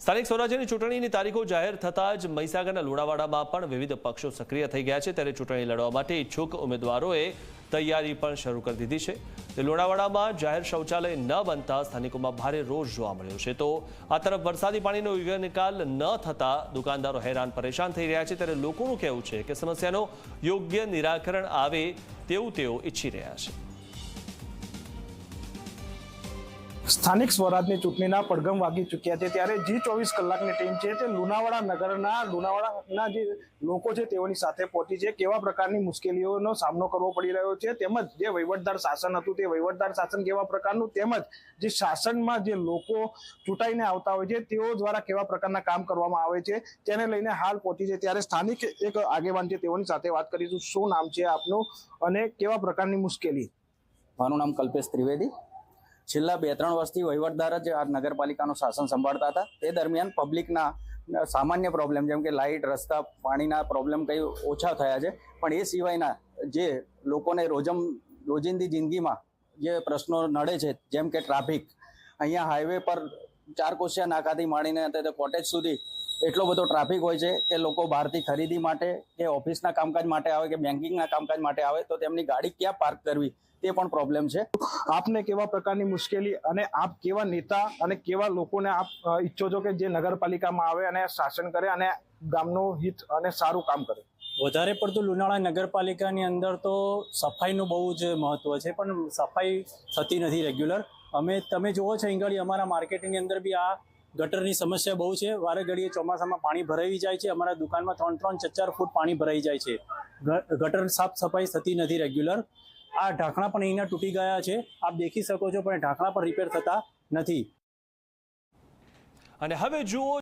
સ્થાનિક સ્વરાજ્યની ચૂંટણીની તારીખો જાહેર થતાં જ મહીસાગરના લુણાવાડામાં પણ વિવિધ પક્ષો સક્રિય થઈ ગયા છે. ત્યારે ચૂંટણી લડવા માટે ઈચ્છુક ઉમેદવારોએ તૈયારી પણ શરૂ કરી દીધી છે. તે લુણાવાડામાં જાહેર શૌચાલય ન બનતા સ્થાનિકોમાં ભારે રોષ જોવા મળ્યો છે. તો આ તરફ વરસાદી પાણીનો યોગ્ય નિકાલ ન થતા દુકાનદારો હેરાન પરેશાન થઈ રહ્યા છે. ત્યારે લોકોનું કહેવું છે કે સમસ્યાનો યોગ્ય નિરાકરણ આવે તેવું તેઓ ઈચ્છી રહ્યા છે. સ્થાનિક સ્વરાજની ચૂંટણીના પડઘમ વાગી ચૂક્યા છે. ત્યારે જી ચોવીસ કલાકની ટીમ છે તે લુણાવાડા નગરના લુણાવાડાના જે લોકો છે તેઓની સાથે પહોંચી છે. કેવા પ્રકારની મુશ્કેલીઓનો સામનો કરવો પડી રહ્યો છે? તેમજ જે વહીવટદાર શાસન હતું તે વહીવટદાર શાસન કેવા પ્રકારનું? તેમજ જે શાસનમાં જે લોકો ચૂંટાઈને આવતા હોય છે તેઓ દ્વારા કેવા પ્રકારના કામ કરવામાં આવે છે? તેને લઈને હાલ પહોંચી છે. ત્યારે સ્થાનિક એક આગેવાન છે તેઓની સાથે વાત કરીશું. શું નામ છે આપનું અને કેવા પ્રકારની મુશ્કેલી? મારું નામ કલ્પેશ ત્રિવેદી. છેલ્લા બે ત્રણ વર્ષથી વહીવટદાર જ આ નગરપાલિકાનું શાસન સંભાળતા હતા. તે દરમિયાન પબ્લિકના સામાન્ય પ્રોબ્લેમ જેમ કે લાઇટ, રસ્તા, પાણીના પ્રોબ્લેમ કંઈ ઓછા થયા છે. પણ એ સિવાયના જે લોકોને રોજમ, રોજિંદી જિંદગીમાં જે પ્રશ્નો નડે છે, જેમ કે ટ્રાફિક, અહીંયા હાઈવે પર ચાર કોશિયા નાકાથી માંડીને કોટેજ સુધી એટલો બધો ટ્રાફિક હોય છે કે લોકો બહારથી ખરીદી માટે કે ઓફિસના કામકાજ માટે આવે કે બેન્કિંગના કામકાજ માટે આવે તો તેમની ગાડી ક્યાં પાર્ક કરવી? તે પણ પ્રોબ્લેમ છે. આપને કેવા પ્રકારની મુશ્કેલી અને આપ કેવા નેતા અને કેવા લોકોને આપ ઈચ્છો છો કે જે નગરપાલિકામાં આવે અને શાસન કરે અને ગામનું હિત અને સારું કામ કરે? વધારે પડતું લુણાવાડા નગરપાલિકાની અંદર તો સફાઈનું બહુ જ મહત્વ છે, પણ સફાઈ થતી નથી રેગ્યુલર અમે, તમે જુઓ છો અહીં અમારા માર્કેટની અંદર બી આ ગટરની સમસ્યા બહુ છે. વારે ઘડીએ ચોમાસામાં પાણી ભરાઈ જાય છે. અમારા દુકાનમાં ત્રણ ત્રણ, ચાર ચાર ફૂટ પાણી ભરાઈ જાય છે. ગટર સાફ સફાઈ થતી નથી રેગ્યુલર આ ઢાંકણા પણ અહીંના તૂટી ગયા છે. આપ દેખી શકો છો, પણ ઢાંકણા પણ રિપેર થતા નથી. અને હવે જુઓ